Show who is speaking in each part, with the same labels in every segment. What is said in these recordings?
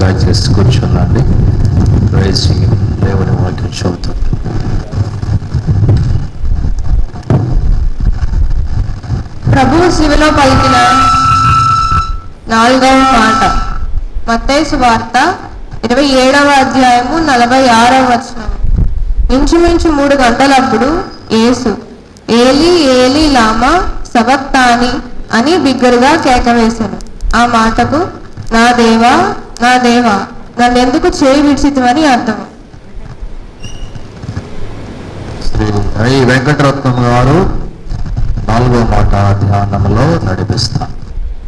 Speaker 1: దయచేసి కూర్చున్నాండి రైసి దేవుని వాక్యం చదువుతుంది
Speaker 2: ప్రభువు శివలో పలికిన నాలుగవ మాట. మత్తయి వార్త ఇరవై ఏడవ అధ్యాయము నలభై ఆరవ వచనం. ఇంచుమించు మూడు గంటలప్పుడు యేసు ఏలి ఏలి లామా సబక్తాని అని బిగ్గరగా కేకవేశాను. ఆ మాటకు నా దేవా నా దేవా నన్నెందుకు చేయి విడిచితివని అర్థం
Speaker 1: శ్రీ వెంకటరత్నం గారు నాలుగో మాట ధ్యానంలో నడిపిస్తాను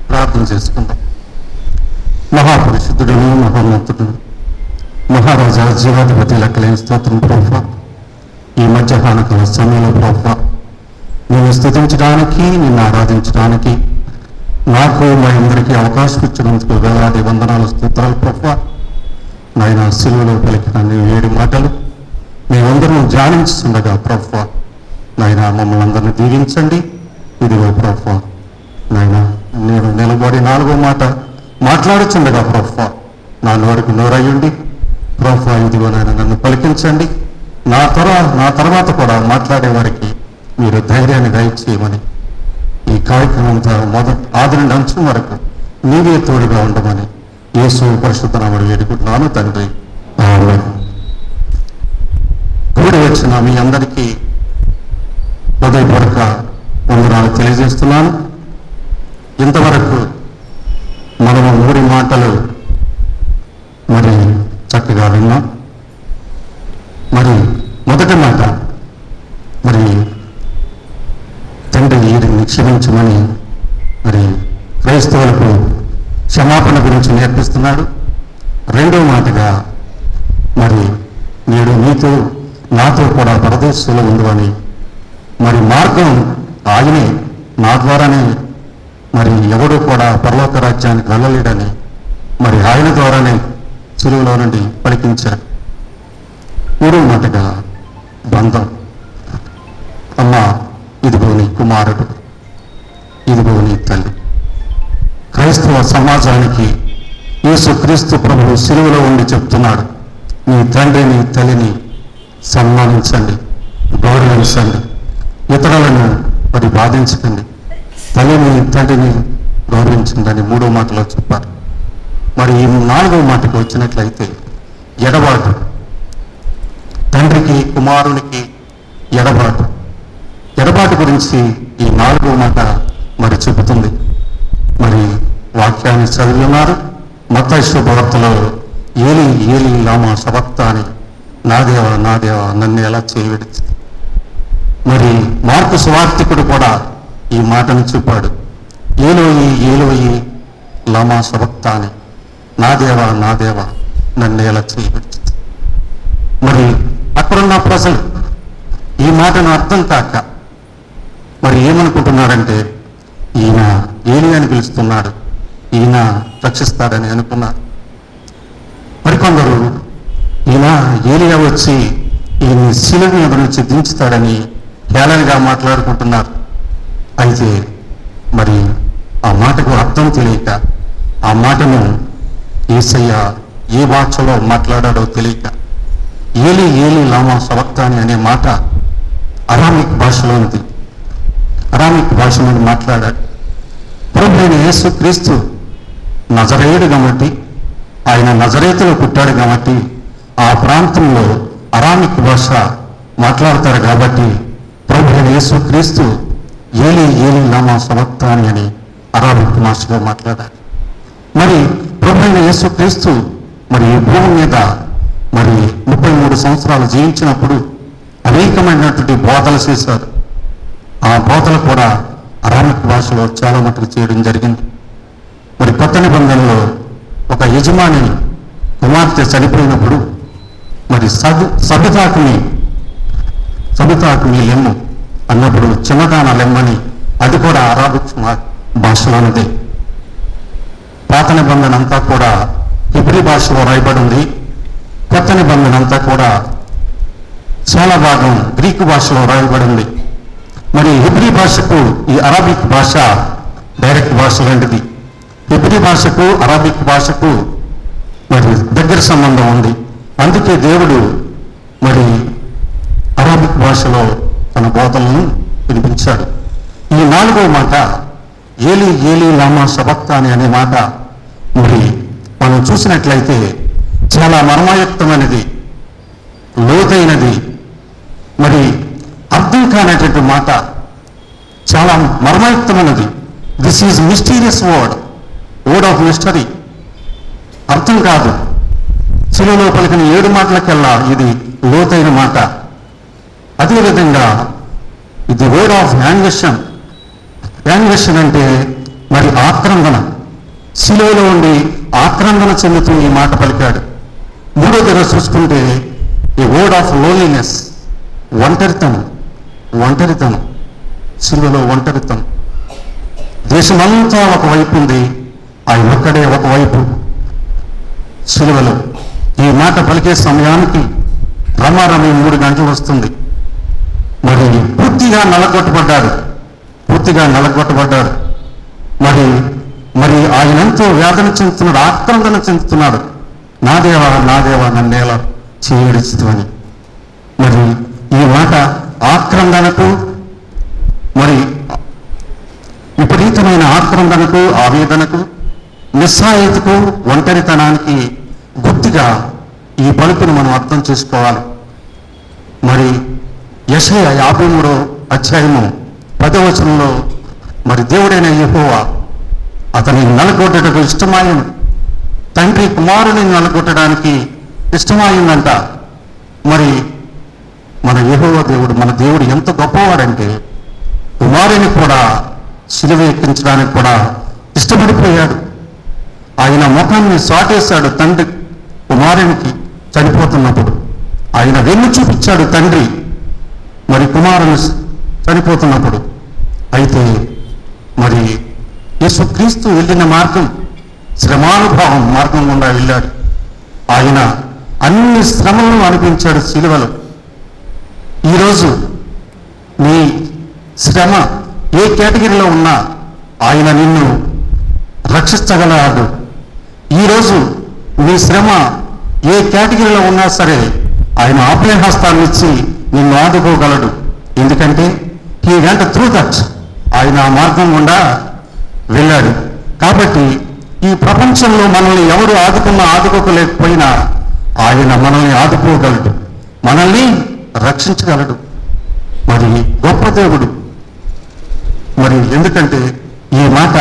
Speaker 1: ప్రార్థన చేసుకుందాం.
Speaker 3: మహాపరిశుద్ధుడును మహోన్నతుడు మహారాజా జీవాధిపతి లెక్కలేని స్తోత్రం ప్రభా. ఈ మధ్యాహ్న సమయంలో ప్రభా నిన్ను స్థుతించడానికి నిన్ను ఆరాధించడానికి నాకు మా అందరికీ అవకాశం ఇచ్చినందుకు వేలాది వందనాలు స్తోత్రాలు ప్రభు. నాయన సిలువలో పలికిన నీ ఏడు మాటలు మేమందరం ధ్యానించుండగా ప్రభు. నాయన మమ్మల్ని అందరినీ దీవించండి. ఇదిగో ప్రభు. నాయన నేను నిలబడి నాలుగో మాట మాట్లాడుచుండగా ప్రభు. నా నోటికి నోరయ్యండి ప్రభు ఇదిగో నాయన నన్ను పలికించండి. నా తర్వాత నా తర్వాత కూడా మాట్లాడే వారికి మీరు ధైర్యాన్ని దయచేయమని ఈ కార్యక్రమంతో మొదటి ఆది నుండి అంచం వరకు నీవే తోడుగా ఉండమని యేసు పరిశుద్ధ నామడు వేడుకుంటున్నాను తండ్రి. కూడి వచ్చిన మీ అందరికీ హృదయపూర్వక వందనాలు తెలియజేస్తున్నాను. ఇంతవరకు మనము మూడి మాటలు మరి చక్కగా విన్నాం. మరి మొదటి మాట మరి తండ్రి వీరిని క్షమించమని మరి క్రైస్తవులకు క్షమాపణ గురించి నేర్పిస్తున్నాడు. రెండో మాటగా మరి నేడు నీతో నాతో కూడా పరదేశంలో ఉందని మరి మార్గం ఆయనే. నా ద్వారానే మరి ఎవడు కూడా పరలోక రాజ్యానికి వెళ్ళలేడని మరి ఆయన ద్వారానే చెరువులో నుండి పలికించారు. మూడో మాటగా బంధం. అమ్మ ఇదిగో నీ కుమారుడు. యేసుక్రీస్తు ప్రభు సిలువలో ఉండి చెప్తున్నాడు నీ తండ్రిని తల్లిని సన్మానించండి గౌరవించండి ఇతరులను మరి బాధించకండి తల్లిని తండ్రిని గౌరవించండి మూడో మాటలో చెప్పారు. మరి ఈ నాలుగో మాటకు వచ్చినట్లయితే ఎడబాటు తండ్రికి కుమారునికి ఎడబాటు. ఎడబాటు గురించి ఈ నాలుగో మాట మరి చెబుతుంది. మరి వాక్యాన్ని చదివినారు ఉన్నారు మత్తయి శుభవార్తలో ఏలి ఏలి లామా సవక్త అని నా దేవా నా దేవ నన్ను ఎలా చేయవిడిచి మరి మార్పు సువార్థికుడు కూడా ఈ మాటను చెప్పాడు ఏలోయి ఏలోయి లామా సవక్త అని నా దేవా నా దేవ నన్ను ఎలా చేయవిడిచి మరి అక్కడున్న ప్రజలు ఈ మాటను అర్థం కాక మరి ఏమనుకుంటున్నాడంటే ఈయన ఏలి అని పిలుస్తున్నాడు. ఈయన రక్షిస్తాడని అనుకున్నారు. మరికొందరు ఈయన ఏలియా వచ్చి ఈయన శిలువ మీద నుంచి దించుతాడని హేళనగా మాట్లాడుకుంటున్నారు. అయితే మరి ఆ మాటకు అర్థం తెలియక ఆ మాటను ఏసయ్య ఏ భాషలో మాట్లాడాడో తెలియక ఏలి ఏలి లామా సవక్తాని అనే మాట అరామిక్ భాషలో ఉంది అరామిక్ భాష మీద మాట్లాడాడు. ప్రభు యేసు క్రీస్తు నజరేయుడు కాబట్టి ఆయన నజరేతులో పుట్టాడు కాబట్టి ఆ ప్రాంతంలో అరామిక్ భాష మాట్లాడతారు కాబట్టి ప్రభు యేసు క్రీస్తు ఏలి ఏలి లామా సమర్థాని అని అరామిక్ భాషలో మాట్లాడారు. మరి ప్రభు యేసు క్రీస్తు మరి ఈ భూమి మీద మరి ముప్పై మూడు సంవత్సరాలు జీవించినప్పుడు అనేకమైనటువంటి బోధలు చేశారు. ఆ బోధలు కూడా అరామిక్ భాషలో చాలా మటుకు చేయడం జరిగింది. మరి కొత్త నిబంధనలో ఒక యజమాని కుమార్తె చనిపోయినప్పుడు మరి సబ్ సబితాకుని సబితాకుని లెమ్ము అన్నప్పుడు చిన్నదాన లెమ్మని అది కూడా అరాబిక్ భాషలోనిది. పాత నిబంధన అంతా కూడా హిబ్రి భాషలో రాయబడి ఉంది. కొత్త నిబంధన అంతా కూడా చాలా భాగం గ్రీకు భాషలో రాయబడి ఉంది. మరి హిబ్రి భాషకు ఈ అరబిక్ భాష డైరెక్ట్ భాష లాంటిది. హెబ్రి భాషకు అరబిక్ భాషకు మరి దగ్గర సంబంధం ఉంది. అందుకే దేవుడు మరి అరబిక్ భాషలో తన బోధనలను వినిపించాడు. ఈ నాలుగో మాట ఏలి ఏలి లామా సబక్తాని అనే మాట మరి మనం చూసినట్లయితే చాలా మర్మాయుక్తమైనది లోతైనది మరి అర్థం కానటువంటి మాట చాలా మర్మాయుక్తమైనది. This is mysterious word word of mystery అర్థం కాదు. శిలువలో పలికిన ఏడు మాటలకెల్లా ఇది లోతైన మాట. అదేవిధంగా ఇది వర్డ్ ఆఫ్ యాన్వెషన్ యాన్వెషన్ అంటే మరి ఆక్రందన. శిలోలో ఉండి ఆక్రందన చెందుతూ ఈ మాట పలికాడు. మూడో దగ్గర చూసుకుంటే ఈ వర్డ్ ఆఫ్ లోన్లీనెస్ ఒంటరితనం ఒంటరితనం శిలువలో ఒంటరితనం. దేశమంతా ఒకవైపు ఉంది. ఆయన ఒక్కడే ఒకవైపు శిలువలో ఈ మాట పలికే సమయానికి రమారమి మూడు గంటలు వస్తుంది. మరి పూర్తిగా నలగొట్టబడ్డాడు. పూర్తిగా నలగొట్టబడ్డాడు. మరి మరి ఆయన ఎంతో వేదన చెందుతున్నాడు ఆక్రందన చెందుతున్నాడు. నా దేవా నా దేవా నన్నేలా చేయడిచుదని మరి ఈ మాట ఆక్రందనకు మరి విపరీతమైన ఆక్రందనకు ఆవేదనకు నిస్సాయితకు ఒంటరితనానికి గుర్తుగా ఈ పలుకును మనం అర్థం చేసుకోవాలి. మరి యశయ యాభై మూడో అధ్యాయము పదవచనంలో మరి దేవుడైన యహోవా అతని నలగొట్టటకు ఇష్టమాయం తండ్రి కుమారుని నలగొట్టడానికి ఇష్టమాయిందంట. మరి మన యహోవ దేవుడు మన దేవుడు ఎంత గొప్పవాడంటే కుమారుని కూడా శిలువ ఎక్కించడానికి కూడా ఇష్టపడిపోయాడు. ఆయన ముఖాన్ని సాటేశాడు తండ్రి కుమారునికి చనిపోతున్నప్పుడు. ఆయన వెన్ను చూపించాడు తండ్రి మరి కుమారుని చనిపోతున్నప్పుడు. అయితే మరి యేసుక్రీస్తు వెళ్ళిన మార్గం శ్రమానుభావం మార్గం గుండా వెళ్ళాడు. ఆయన అన్ని శ్రమలను అనిపించాడు శిలువలో ఈరోజు నీ శ్రమ ఏ కేటగిరీలో ఉన్నా ఆయన నిన్ను రక్షించగలడు. ఈరోజు నీ శ్రమ ఏ కేటగిరీలో ఉన్నా సరే ఆయన ఆప్యాహస్తాన్ని ఇచ్చి నిన్ను ఆదుకోగలడు. ఎందుకంటే ఈ వెంట త్రూ దట్ ఆయన ఆ మార్గం గుండా వెళ్ళాడు. కాబట్టి ఈ ప్రపంచంలో మనల్ని ఎవరు ఆదుకున్నా ఆదుకోలేకపోయినా ఆయన మనల్ని ఆదుకోగలడు. మనల్ని రక్షించగలడు. మరి గొప్ప దేవుడు. మరి ఎందుకంటే ఈ మాట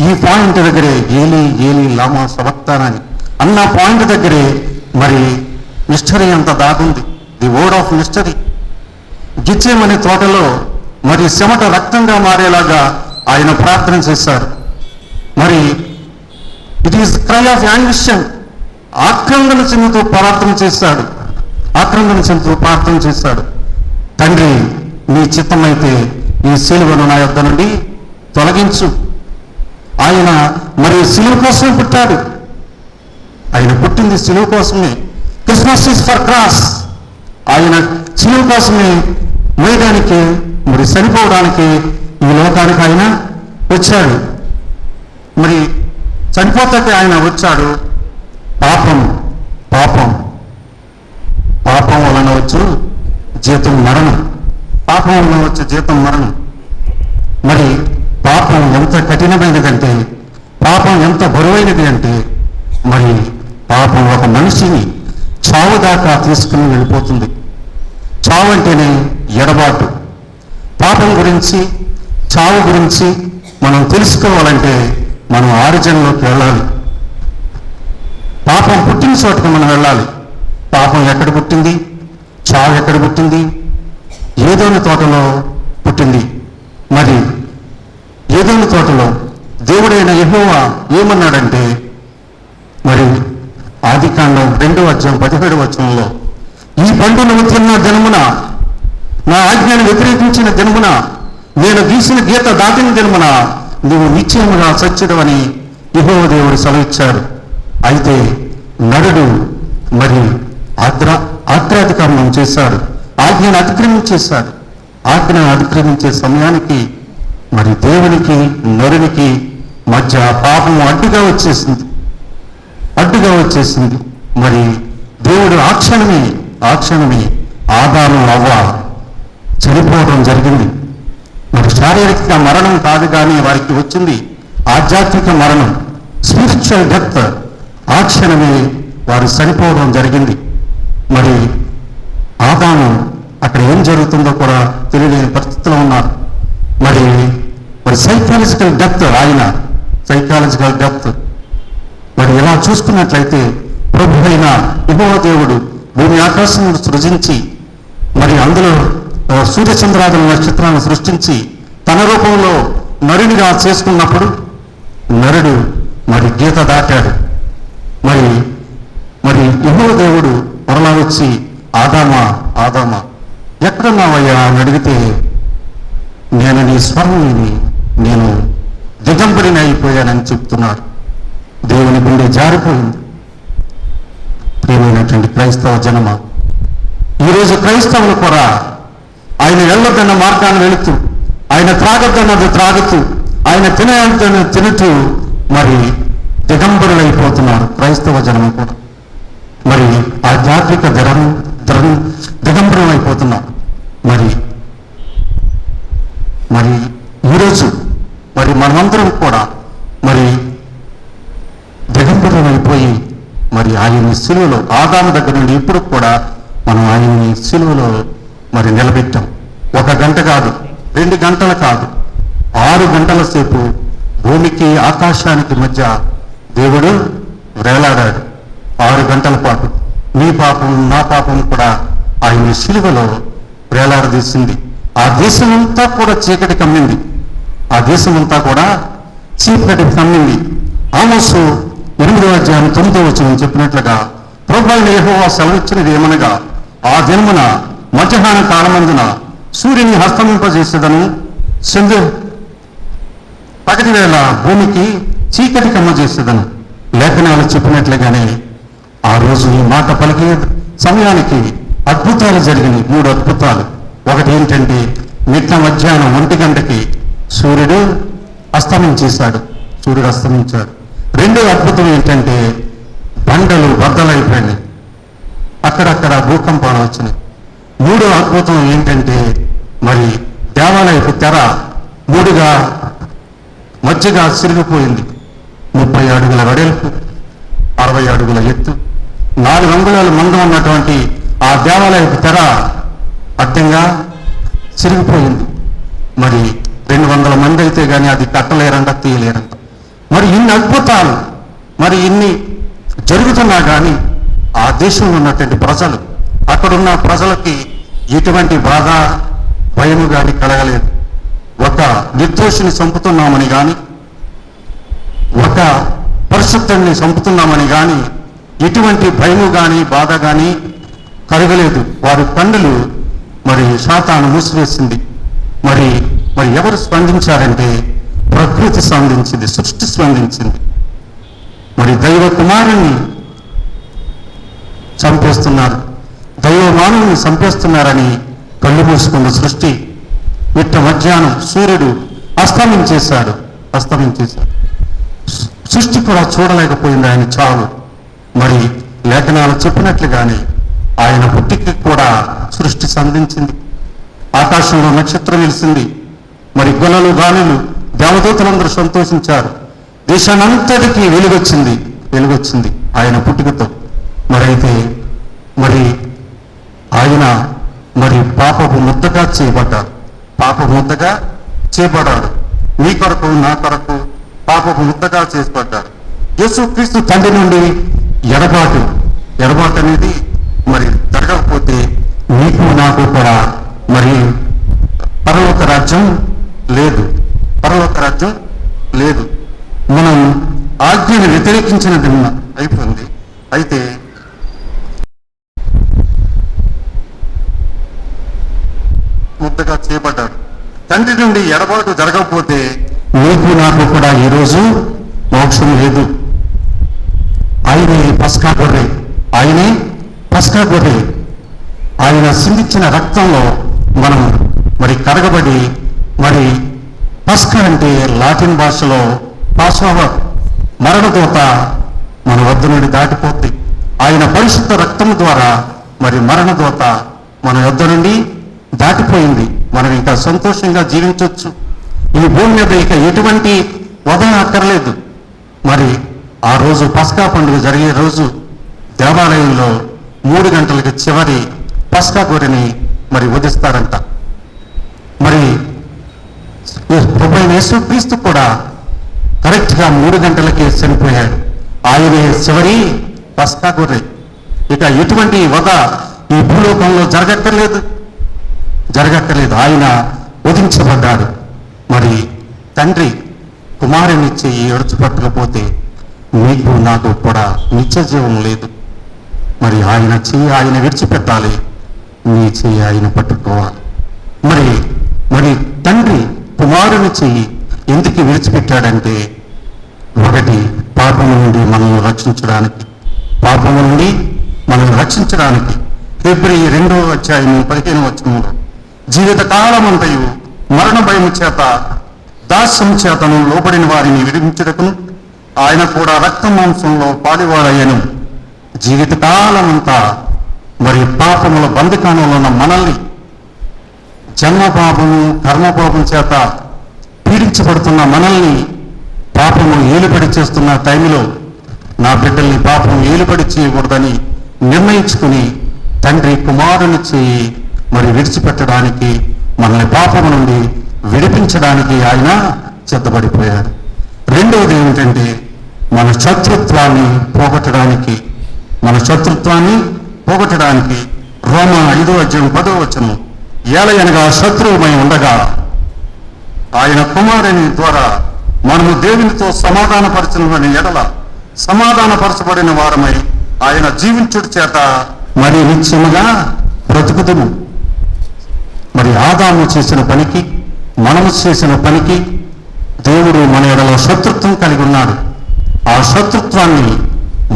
Speaker 3: ఈ పాయింట్ దగ్గరే ఏలి ఏలి లామా సవత్తానని అన్న పాయింట్ దగ్గరే మరి మిస్టరీ అంత దాగుంది. The word of mystery. Gethsemane తోటలో మరి చెమట రక్తంగా మారేలాగా ఆయన ప్రార్థన చేశారు. మరి ఇట్ ఈస్ క్రై ఆఫ్ యాన్విషన్ ఆక్రందన చెందుతూ ప్రార్థన చేశాడు. ఆక్రందన చెందుతూ ప్రార్థన చేశాడు. తండ్రి నీ చిత్తమైతే ఈ సిలువను నా యొద్ద నుండి తొలగించు. ఆయన మరి సిలువు కోసమే పుట్టాడు. ఆయన పుట్టింది సిలువు కోసమే. క్రిస్మస్ ఇస్ ఫర్ క్రాస్ ఆయన సిలువు కోసమే వేయడానికి మరి చనిపోవడానికి ఈ లోకానికి ఆయన వచ్చాడు. మరి చనిపోతే ఆయన వచ్చాడు. పాపం పాపం. పాపం వలన వచ్చు జీతం మరణం. పాపం వలన వచ్చే జీతం మరణం. మరి ఎంత కఠినమైనదంటే పాపం ఎంత బరువైనది అంటే మరి పాపం ఒక మనిషిని చావు దాకా తీసుకుని వెళ్ళిపోతుంది. చావు అంటేనే ఎడబాటు. పాపం గురించి చావు గురించి మనం తెలుసుకోవాలంటే మనం ఆరిజన్లోకి వెళ్ళాలి. పాపం పుట్టిన చోటకి మనం వెళ్ళాలి. పాపం ఎక్కడ పుట్టింది? చావు ఎక్కడ పుట్టింది? ఏదోని తోటలో పుట్టింది. మరి ఏదోని తోటలో దేవుడైన యెహోవా ఏమన్నాడంటే మరి ఆది కాండం రెండో అధ్యాయం పదిహేడు వచనంలో ఈ పండును తిన్న దినమున నా ఆజ్ఞను వ్యతిరేకించిన దినమున నేను గీసిన గీత దాటిన దినమున నువ్వు నిశ్చయముగా సత్యుడవని యహోవ దేవుడు సెలవిచ్చాడు. అయితే నరుడు మరి ఆద్ర ఆగ్రాధికరణం చేశాడు. ఆజ్ఞను అతిక్రమించేశాడు. ఆజ్ఞను అతిక్రమించే సమయానికి మరి దేవునికి నరునికి మధ్య పాపం అడ్డుగా వచ్చేసింది. అడ్డుగా వచ్చేసింది. మరి దేవుడు ఆ క్షణమే ఆ క్షణమే ఆదాము అవ్వ చనిపోవడం జరిగింది. మరి శారీరక మరణం కాదు కానీ వారికి వచ్చింది. ఆధ్యాత్మిక మరణం స్పిరిచువల్ డెత్ ఆ క్షణమే వారు చనిపోవడం జరిగింది. మరి ఆదాము అక్కడ ఏం జరుగుతుందో కూడా తెలియలేని పరిస్థితిలో ఉన్నారు. మరి మరి సైకాలజికల్ డెప్త్ ఆయన సైకాలజికల్ డెప్త్ మరి ఇలా చూసుకున్నట్లయితే ప్రభు అయిన దేవుడు భూమి ఆకాశం సృజించి మరి అందులో ఆ, సూర్యచంద్రాదుల నక్షత్రాలను సృష్టించి తన రూపంలో నరుడిగా చేసుకున్నప్పుడు నరుడు మరి గీత దాటాడు. మరి మరి దేవుడు మరలా వచ్చి ఆదామా ఆదామా ఎక్కడున్నావయ్యా? అని అడిగితే నేను నీ స్వరం నేను దిగంబరిని అయిపోయానని చెప్తున్నారు. దేవుని గుండె జారిపోయింది. ప్రియమైనటువంటి క్రైస్తవ జనమ ఈరోజు క్రైస్తవులు కూడా ఆయన వెళ్ళొద్దన్న మార్గాన్ని వెళుతూ ఆయన త్రాగొద్దన్నది త్రాగుతూ ఆయన తినేంతను తినుతూ మరి దిగంబరులైపోతున్నారు క్రైస్తవ జనం కూడా. మరి ఆధ్యాత్మిక ధరం ధరం దిగంబరం అయిపోతున్నారు మరి మరి ఈరోజు మరి మనమందరం కూడా మరి దిగంబరం అయిపోయి మరి ఆయన్ని సిలువలో ఆదాము దగ్గర నుండి ఇప్పుడు కూడా మనం ఆయన్ని సిలువలో మరి నిలబెట్టాం. ఒక గంట కాదు రెండు గంటలు కాదు ఆరు గంటల సేపు భూమికి ఆకాశానికి మధ్య దేవుడు వేలాడాడు. ఆరు గంటల పాటు నీ పాపం నా పాపం కూడా ఆయన సిలువలో వేలాడదీసింది. ఆ దేశమంతా కూడా చీకటి కమ్మింది. ఆ దేశమంతా కూడా చీకటి కమ్మింది ఆమోసు ఎనిమిదో అధ్యాయం తొమ్మిదో వచ్చిన చెప్పినట్లుగా ప్రభుత్వ యెహోవా సెలవిచ్చినది ఏమనగా ఆ దినమున మధ్యాహ్న కాలమందున సూర్యుని హస్తమింపజేసేదను చంద్రు పగటి వేళ భూమికి చీకటి కమ్మ చేసేదను లేఖనాలు చెప్పినట్లుగానే ఆ రోజు ఈ మాట పలికే సమయానికి అద్భుతాలు జరిగినాయి. మూడు అద్భుతాలు. ఒకటి ఏంటంటే మిట్ట మధ్యాహ్నం ఒంటి గంటకి సూర్యుడు అస్తమించేశాడు సూర్యుడు అస్తమించాడు. రెండో అద్భుతం ఏంటంటే బండలు బద్దలైపోయినాయి అక్కడక్కడ భూకంపాలు వచ్చినాయి. మూడో అద్భుతం ఏంటంటే మరి దేవాలయపు తెర మూడుగా మధ్యగా సిరిగిపోయింది ముప్పై అడుగుల వెడల్పు అరవై అడుగుల ఎత్తు నాలుగు అంగుళాల మందం ఉన్నటువంటి ఆ దేవాలయపు తెర అర్థంగా చిరిగిపోయింది. మరి రెండు వందల మంది అయితే కానీ అది తట్టలేరంట తీయలేరంట. మరి ఇన్ని అద్భుతాలు మరి ఇన్ని జరుగుతున్నా కానీ ఆ దేశంలో ఉన్నటువంటి ప్రజలు అక్కడున్న ప్రజలకి ఎటువంటి బాధ భయము కానీ కలగలేదు. ఒక నిర్దోషిని చంపుతున్నామని కానీ ఒక పరిశుద్ధుని చంపుతున్నామని కానీ ఎటువంటి భయము కానీ బాధ కానీ కలగలేదు. వారి కన్నులు మరి శాతాను మూసివేసింది. మరి మరి ఎవరు స్పందించారంటే ప్రకృతి స్పందించింది సృష్టి స్పందించింది. మరి దైవ కుమారుణ్ణి చంపేస్తున్నారు దైవ మానవుని చంపేస్తున్నారని కళ్ళు మూసుకున్న సృష్టి మిట్ట మధ్యాహ్నం సూర్యుడు అస్తమించేశాడు అస్తమించేశాడు సృష్టి కూడా చూడలేకపోయింది ఆయన చావు. మరి లేఖనాలు చెప్పినట్లుగానే ఆయన పుట్టికి కూడా సృష్టి సంధించింది ఆకాశంలో నక్షత్రం వెలిసింది మరి గుణలు గానులు దేవదూతలందరూ సంతోషించారు. దేశానంతటికీ వెలుగొచ్చింది వెలుగొచ్చింది ఆయన పుట్టుకతో. మరైతే మరి ఆయన మరి పాపపు ముద్దగా చేయబడ్డాడు పాపపు ముద్దగా చేయబడ్డాడు. నీ కొరకు నా కొరకు పాపపు ముద్దగా చేపడ్డాడు యేసుక్రీస్తు తండ్రి నుండి ఎడబాటు ఎడబాటు అనేది మరి జరగకపోతే నీకు నాకు కూడా మరి పరలోక రాజ్యం లేదు పరలోక రాజ్యం లేదు మనం ఆజ్ఞను వ్యతిరేకించిన దిన్న అయిపోయింది. అయితే ముద్దగా చేయబడ్డాడు తండ్రి నుండి ఎడబాటు జరగకపోతే నీకు నాకు కూడా ఈరోజు మోక్షం లేదు. ఆయనే పస్కా గొర్రె. ఆయనే పస్కా గొర్రె. ఆయన సిందించిన రక్తంలో మనం మరి కరగబడి మరి పస్కా అంటే లాటిన్ భాషలో పాస్ ఓవర్ మరణదూత మన వద్ద నుండి దాటిపోద్ది ఆయన పరిశుద్ధ రక్తం ద్వారా మరి మరణదూత మన వద్ద నుండి దాటిపోయింది. మనం ఇంకా సంతోషంగా జీవించవచ్చు ఈ భూమి మీద ఇక ఎటువంటి వదన అక్కర్లేదు. మరి ఆ రోజు పస్కా పండుగ జరిగే రోజు దేవాలయంలో మూడు గంటలకి చివరి పస్కా గొర్రెని మరి వధిస్తారంట మరి ప్రభు యేసుక్రీస్తు కూడా కరెక్ట్గా మూడు గంటలకి చనిపోయాడు. ఆయనే చివరి పస్కా గొర్రె. ఇక ఎటువంటి వద ఈ భూలోకంలో జరగక్కర్లేదు. జరగక్కర్లేదు. ఆయన వధించబడ్డాడు. మరి తండ్రి కుమారుని చెయ్యి ఎడుచుపట్టకపోతే మీకు నాకు కూడా నిత్య జీవం లేదు. మరి ఆయన చెయ్యి ఆయన విడిచిపెట్టాలి. నీ చెయ్యి ఆయన పట్టుకోవాలి. మరి మరి తండ్రి కుమారుని చెయ్యి ఎందుకు విడిచిపెట్టాడంటే ఒకటి పాపము నుండి మనల్ని రక్షించడానికి. పాపము నుండి మనల్ని రక్షించడానికి. ఫిబ్రవరి రెండో అధ్యాయం పదిహేను వచనంలో జీవిత అంతయు మరణ భయము చేత దాస్యం చేతను లోబడిన వారిని విడిపించటకును ఆయన కూడా రక్త మాంసంలో పాలివాడయ్యను. జీవిత కాలమంతా మరి పాపముల బంధకానంలో ఉన్న మనల్ని జన్మపాపము కర్మపాపం చేత పీడించబడుతున్న మనల్ని పాపము ఏలుబడి చేస్తున్న టైంలో నా బిడ్డల్ని పాపం ఏలుబడి చేయకూడదని నిర్ణయించుకుని తండ్రి కుమారుని చేయి మరి విడిచిపెట్టడానికి మనల్ని పాపము నుండి విడిపించడానికి ఆయన సిద్ధపడిపోయారు. రెండవది ఏమిటంటే మన శత్రుత్వాన్ని పోగొట్టడానికి మన శత్రుత్వాన్ని పోగొట్టడానికి రోమ ఐదో అధ్యాయం పదో వచనం ఏలయనగా శత్రువుమై ఉండగా ఆయన కుమారుని ద్వారా మనము దేవునితో సమాధానపరచిన ఎడల సమాధానపరచబడిన వారమై ఆయన జీవించుడి చేత మరి నిత్యముగా బ్రతుకుతుము మరి ఆదాము చేసిన పనికి మనము చేసిన పనికి దేవుడు మన ఎడలో శత్రుత్వం కలిగి ఉన్నాడు. ఆ శత్రుత్వాన్ని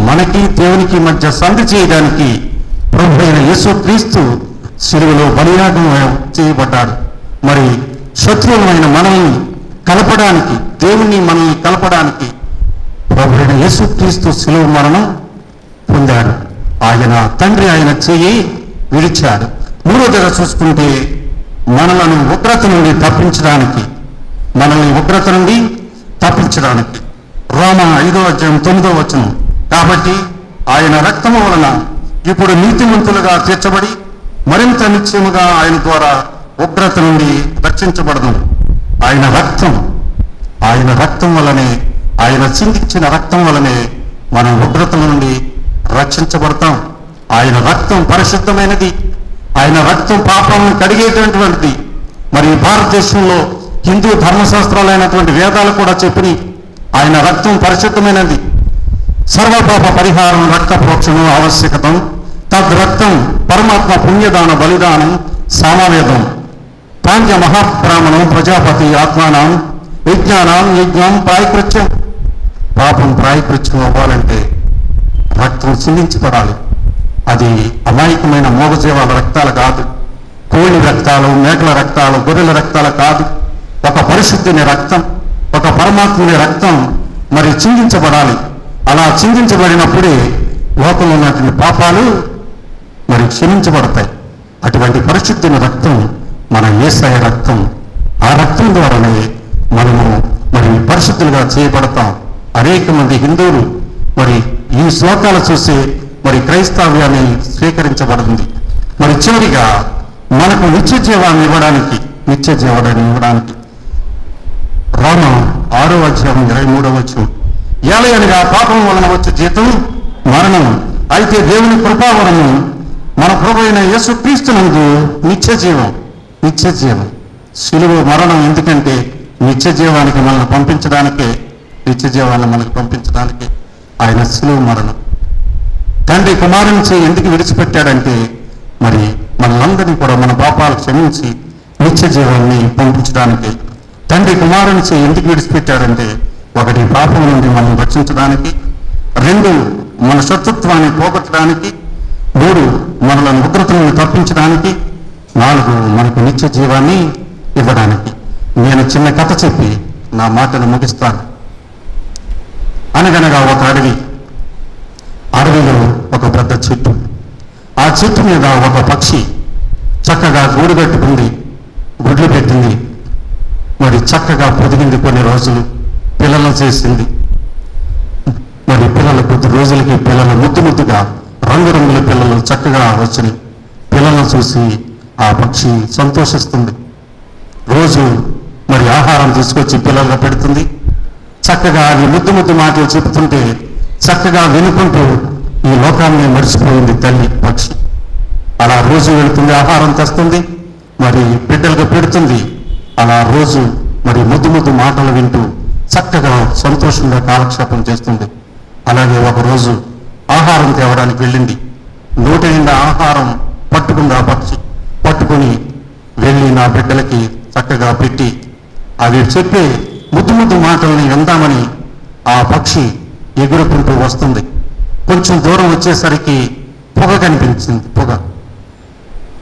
Speaker 3: మనకి దేవునికి మధ్య సంధి చేయడానికి ప్రభు అయిన యేసు క్రీస్తు సిలువలో బలియాగం చేయబడ్డాడు. మరి శత్రువులైన మనల్ని కలపడానికి దేవుణ్ణి మనల్ని కలపడానికి ప్రభుడైన యేసుక్రీస్తు యేసు క్రీస్తు మరణం పొందాడు. ఆయన తండ్రి ఆయన చెయ్యి విడిచాడు. మూడోదిగా చూసుకుంటే మనలను ఉగ్రత నుండి తప్పించడానికి మనల్ని ఉగ్రత నుండి తప్పించడానికి. రోమ ఐదో అధ్యాయం తొమ్మిదో వచనం. కాబట్టి ఆయన రక్తము వలన ఇప్పుడు నీతిమంతులుగా తీర్చబడి మరింత నిత్యముగా ఆయన ద్వారా ఉగ్రత నుండి రక్షించబడదు ఆయన రక్తం ఆయన రక్తం వలనే ఆయన చిందించిన రక్తం వలనే మనం ఉగ్రతల నుండి రక్షించబడతాం. ఆయన రక్తం పరిశుద్ధమైనది. ఆయన రక్తం పాపాలను కడిగేటటువంటిది మరి భారతదేశంలో హిందూ ధర్మశాస్త్రాలైనటువంటి వేదాలు కూడా చెప్పినాయి ఆయన రక్తం పరిశుద్ధమైనది. సర్వపాప పరిహారం రక్త ప్రోక్షణం ఆవశ్యకతం. తద్రక్తం పరమాత్మ పుణ్యదాన బలిదానం సామవేదం. పాండ్య మహాబ్రాహ్మణం ప్రజాపతి ఆత్మానం విజ్ఞానం యజ్ఞం ప్రాయకృత్యం. పాపం ప్రాయకృత్యం అవ్వాలంటే రక్తం చిందించబడాలి. అది అమాయకమైన మోగజీవాల రక్తాలు కాదు. కోడి రక్తాలు మేకల రక్తాలు గొర్రెల రక్తాలు కాదు. ఒక పరిశుద్ధిని రక్తం ఒక పరమాత్ముని రక్తం మరి చిందించబడాలి. అలా చిందించబడినప్పుడే లోకంలో ఉన్నటువంటి పాపాలు మరి క్షమించబడతాయి. అటువంటి పరిశుద్ధిని రక్తం మన ఏసయ రక్తం ఆ రక్తం ద్వారానే మనము మరి పరిశుద్ధులుగా చేయబడతాం. అనేక మంది హిందువులు మరి ఈ శ్లోకాలు చూసి మరి క్రైస్తవ్యాన్ని స్వీకరించబడింది. మరి చివరిగా మనకు నిత్య జీవాన్ని ఇవ్వడానికి నిత్య జీవాన్ని ఇవ్వడానికి రామ ఆరో అధ్యాయం ఇరవై మూడవ వచ్చు ఏలయనగా పాపం వలన వచ్చే జీతం మరణం అయితే దేవుని కృపావరము మన ప్రభు అయిన యేసు క్రీస్తునందు నిత్య జీవం. నిత్యజీవం. సులువు మరణం ఎందుకంటే నిత్యజీవానికి మనల్ని పంపించడానికే నిత్యజీవాన్ని మనకు పంపించడానికి ఆయన సులువు మరణం. తండ్రి కుమారుని ఎందుకు విడిచిపెట్టాడంటే మరి మనందరినీ కూడా మన పాపాలు క్షమించి నిత్యజీవాన్ని పంపించడానికి. తండ్రి కుమారుని ఎందుకు విడిచిపెట్టాడంటే ఒకటి పాపం నుండి మనం రక్షించడానికి రెండు మన శత్రుత్వాన్ని పోగొట్టడానికి మూడు మనలను ఉగ్రతలను తప్పించడానికి నాలుగు మనకు నిత్య జీవాన్ని ఇవ్వడానికి. నేను చిన్న కథ చెప్పి నా మాటను ముగిస్తాను. అనగనగా ఒక అడవి. అడవిలో ఒక పెద్ద చెట్టు. ఆ చెట్టు మీద ఒక పక్షి చక్కగా గూడు పెట్టుకుంది గుడ్లు పెట్టింది. మరి చక్కగా పొదిగింది కొన్ని రోజులు పిల్లలు చేసింది. మరి పిల్లలు కొద్ది రోజులకి పిల్లలు ముద్దు ముద్దుగా రంగురంగుల పిల్లలు చక్కగా వచ్చినాయి పిల్లలను చూసి ఆ పక్షి సంతోషిస్తుంది. రోజు మరి ఆహారం తీసుకొచ్చి పిల్లలకు పెడుతుంది. చక్కగా అది ముద్దు ముద్దు మాటలు చెబుతుంటే చక్కగా వినుకుంటూ ఈ లోకాన్ని మర్చిపోయింది తల్లి పక్షి. అలా రోజు వెళుతుంది ఆహారం తెస్తుంది మరి బిడ్డలకు పెడుతుంది. అలా రోజు మరి ముద్దు ముద్దు మాటలు వింటూ చక్కగా సంతోషంగా కాలక్షేపం చేస్తుంది. అలాగే ఒక రోజు ఆహారం తేవడానికి వెళ్ళింది. నోటి నిండా ఆహారం పట్టుకుంది ఆ పక్షి. పట్టుకుని వెళ్ళి నా బిడ్డలకి చక్కగా పెట్టి అవి చెప్పే ముద్దు ముద్దు మాటల్ని విందామని ఆ పక్షి ఎగురుకుంటూ వస్తుంది. కొంచెం దూరం వచ్చేసరికి పొగ కనిపించింది పొగ.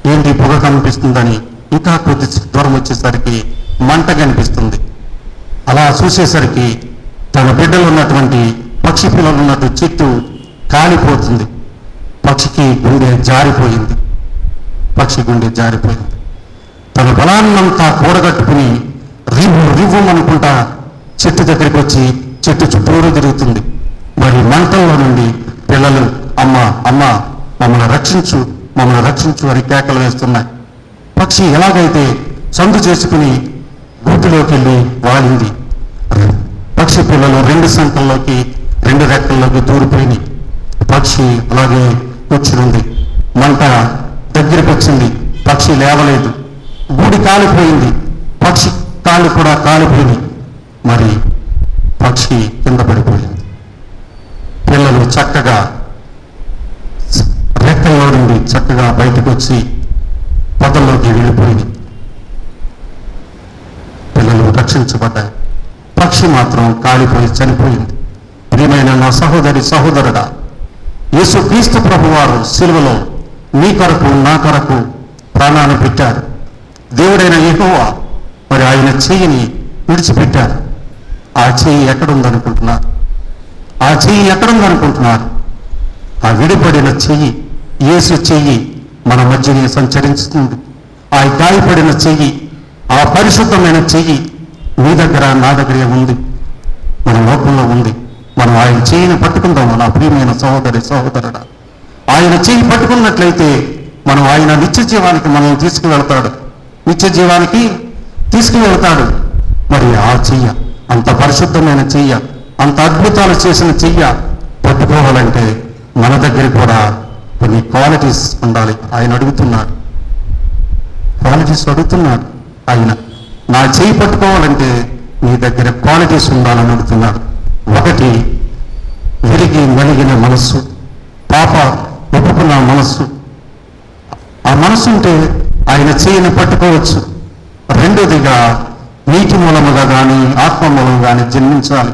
Speaker 3: ఏంటి పొగ కనిపిస్తుందని ఇంకా కొద్ది దూరం వచ్చేసరికి మంట కనిపిస్తుంది. అలా చూసేసరికి తన బిడ్డలు ఉన్నటువంటి పక్షి పిల్లలు ఉన్నట్టు చెట్టు కాలిపోతుంది. పక్షికి గుండె జారిపోయింది. పక్షి గుండె జారిపోయింది. తన బలాన్నంతా కూడగట్టుకుని రివ్వు రివ్వు అనుకుంటా చెట్టు దగ్గరికి వచ్చి చెట్టు చుట్టూరు తిరుగుతుంది. మరి మంటల్లో నుండి పిల్లలు అమ్మ అమ్మ మమ్మల్ని రక్షించు మమ్మల్ని రక్షించు అని కేకలు వేస్తున్నాయి. పక్షి ఎలాగైతే సందు చేసుకుని గూటిలోకి వెళ్ళి వాలింది. పక్షి పిల్లలు రెండు సంకల్లోకి రెండు రెక్కల్లోకి దూరిపోయినాయి. పక్షి అలాగే కూర్చునుంది మంట దగ్గరికి వచ్చింది. పక్షి లేవలేదు. గూడి కాలిపోయింది. పక్షి కాళ్ళు కూడా కాలిపోయింది మరి పక్షి కింద పడిపోయింది. పిల్లలు చక్కగా రెక్కల్లో నుండి చక్కగా బయటకు వచ్చి పొదల్లోకి వెళ్ళిపోయింది. పిల్లలు రక్షించబడ్డాయి. పక్షి మాత్రం కాలిపోయి చనిపోయింది. ప్రియమైన నా సహోదరి సహోదరుడా యేసు క్రీస్తు ప్రభువారు సిలువలో నీ కొరకు నా కొరకు ప్రాణాన్ని పెట్టారు. దేవుడైన ఎహోవా మరి ఆయన చెయ్యిని విడిచిపెట్టారు. ఆ చెయ్యి ఎక్కడుందనుకుంటున్నారు? ఆ చెయ్యి ఎక్కడుందనుకుంటున్నారు? ఆ విడిపడిన చెయ్యి యేసు చెయ్యి మన మధ్యనే సంచరిస్తుంది ఆ గాయపడిన చెయ్యి ఆ పరిశుద్ధమైన చెయ్యి నీ దగ్గర నా దగ్గరే ఉంది. మన లోకంలో ఉంది. మనం ఆయన చెయ్యిని పట్టుకుందాము నా ప్రియమైన సహోదరి సహోదరుడా. ఆయన చెయ్యి పట్టుకున్నట్లయితే మనం ఆయన నిత్య జీవానికి మనం తీసుకువెళ్తాడు. నిత్య జీవానికి తీసుకువెళ్తాడు. మరి ఆ చెయ్య అంత పరిశుద్ధమైన చెయ్య అంత అద్భుతాలు చేసిన చెయ్య పట్టుకోవాలంటే మన దగ్గర కూడా కొన్ని క్వాలిటీస్ ఉండాలి. ఆయన అడుగుతున్నాడు. క్వాలిటీస్ అడుగుతున్నాడు. ఆయన నా చేయి పట్టుకోవాలంటే నీ దగ్గర క్వాలిటీస్ ఉండాలని అడుగుతున్నాడు. ఒకటి విరిగి నలిగిన మనస్సు. పాప ఒప్పుకున్న మనస్సు. ఆ మనసు ఉంటే ఆయన చేయిని పట్టుకోవచ్చు. రెండోదిగా నీటి మూలముగా కానీ ఆత్మ మూలం కానీ జన్మించాలి.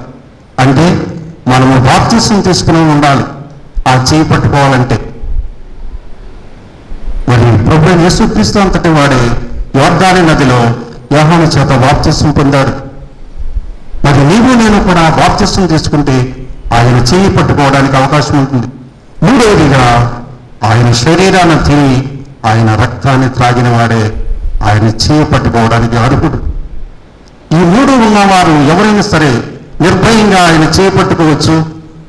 Speaker 3: అంటే మనము బాప్తీసం తీసుకుని ఉండాలి. ఆ చేయి పట్టుకోవాలంటే. మరి ప్రభు యేసుక్రీస్తు అంతటి వాడే యోర్ధాని నదిలో యోహాను చేత బాప్తీసం పొందాడు. మరి నీవు నేను కూడా బాప్తీసం తీసుకుంటే ఆయన చేయి పట్టుకోవడానికి అవకాశం ఉంటుంది. మూడవదిగా ఆయన శరీరాన్ని తిని ఆయన రక్తాన్ని త్రాగిన వాడే ఆయన చేయి పట్టుకోవడానికి అర్హుడు. ఈ మూడు ఉన్నవారు ఎవరైనా సరే నిర్భయంగా ఆయన చేపట్టుకోవచ్చు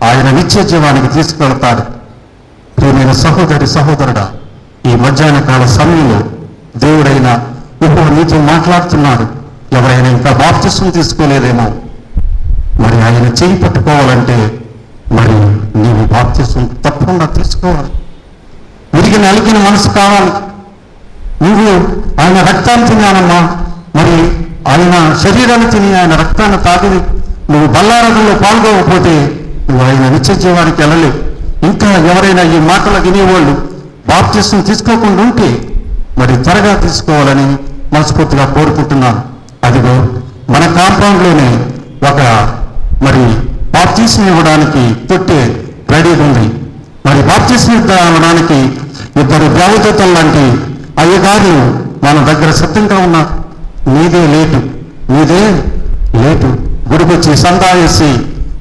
Speaker 3: ఆయన నిత్య జీవానికి తీసుకెళ్తాడు ప్రియమైన సహోదరి సహోదరుడా ఈ మధ్యాహ్న కాల సమయంలో దేవుడైన ఇప్పుడు నీతో మాట్లాడుతున్నాడు ఎవరైనా ఇంకా బాప్తిస్వం తీసుకోలేదేమో. మరి ఆయన చేయి పట్టుకోవాలంటే మరి నీవు బాప్తిస్వం తప్పకుండా తీసుకోవాలి. నీకు నలిగిన మనసు కావాలి. నువ్వు ఆయన రక్తాన్ని తినానమ్మా మరి ఆయన శరీరాన్ని తిని ఆయన రక్తాన్ని తాగి నువ్వు బల్లారంలో పాల్గొకపోతే నువ్వు ఆయన నిత్య జీవానికి వెళ్ళలేవు. ఇంకా ఎవరైనా ఈ మాటలు వినేవాళ్ళు బాప్తిస్వం తీసుకోకుండా ఉంటే మరి త్వరగా తీసుకోవాలని మనస్ఫూర్తిగా కోరుకుంటున్నాను. అదిగో మన కాంపౌండ్లోనే ఒక మరి బాప్తీసం ఇవ్వడానికి తొట్టి రెడీగా ఉంది. మరి బాప్తీసం ఇవ్వడానికి ఇద్దరు దేవదూతలు లాంటి అయ్యగారులు మన దగ్గర సిద్ధంగా ఉన్నారు. నీదే లేటు నీదే లేటు. గుడికొచ్చి సందా వేసి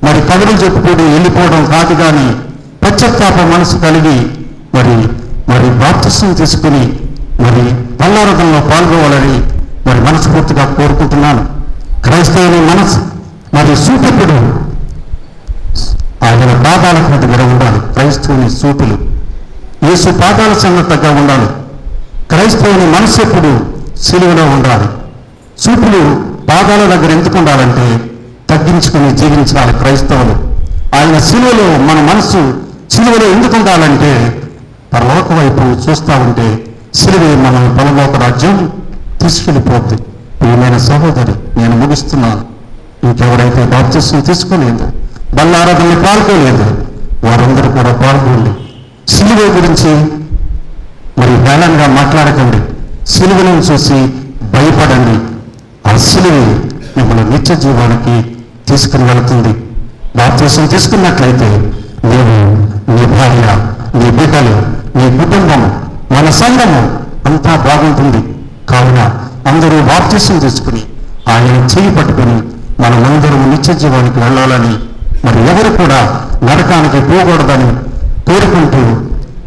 Speaker 3: మరి కబుర్లు చెప్పుకొని వెళ్ళిపోవడం కాదు కానీ పశ్చాత్తాప మనసు కలిగి మరి మరి బాప్తిసం తీసుకుని మరి పల్లారథంలో పాల్గొవాలని మరి మనస్ఫూర్తిగా కోరుకుంటున్నాను. క్రైస్తవుని మనసు మరి సూటకుడు ఆయన పాదాల దగ్గర ఉండాలి. క్రైస్తవుని సూపులు యేసు పాదాల సన్నతగా ఉండాలి. క్రైస్తవుని మనసు ఎప్పుడు సిలువలో ఉండాలి. చూపులు పాదాల దగ్గర ఎందుకు ఉండాలంటే తగ్గించుకుని జీవించాలి క్రైస్తవులు. ఆయన సిలువలో మన మనసు సిలువలో ఎందుకు ఉండాలంటే పరలోక వైపు చూస్తూ ఉంటే సిలువే మన పరలోక రాజ్యం తీసుకెళ్ళిపోద్ది. ప్రియమైన సహోదరి నేను ముగిస్తున్నాను. ఇంకెవరైతే బాప్తిస్వం తీసుకోలేదు బల్లారాధనలు పాల్గొలేదు వారందరూ కూడా పాల్గొండి సిలువ గురించి మరి హేళనగా మాట్లాడకండి. సిలువను చూసి భయపడండి. ఆ సిలువే మిమ్మల్ని నిత్య జీవానికి తీసుకుని వెళుతుంది. బాప్తీసం తీసుకున్నట్లయితే నీవు నీ భార్య నీ బిడ్డలు నీ కుటుంబం మన సంఘము అంతా బాగుంటుంది. కావున అందరూ బాప్తీసం తీసుకుని ఆయన చేయి పట్టుకుని మనమందరము నిత్య జీవానికి వెళ్ళాలని మరి ఎవరు కూడా నరకానికి పోకూడదని కోరుకుంటూ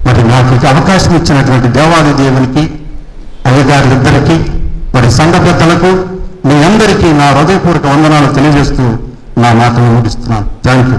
Speaker 3: మరి నాకు అవకాశం ఇచ్చినటువంటి దేవాది దేవునికి అయ్యగారులిద్దరికీ మరి సంఘ పెద్దలకు మీ అందరికీ నా హృదయపూర్వక వందనాలు తెలియజేస్తూ నా మాటలు ముగిస్తున్నాను. Thank you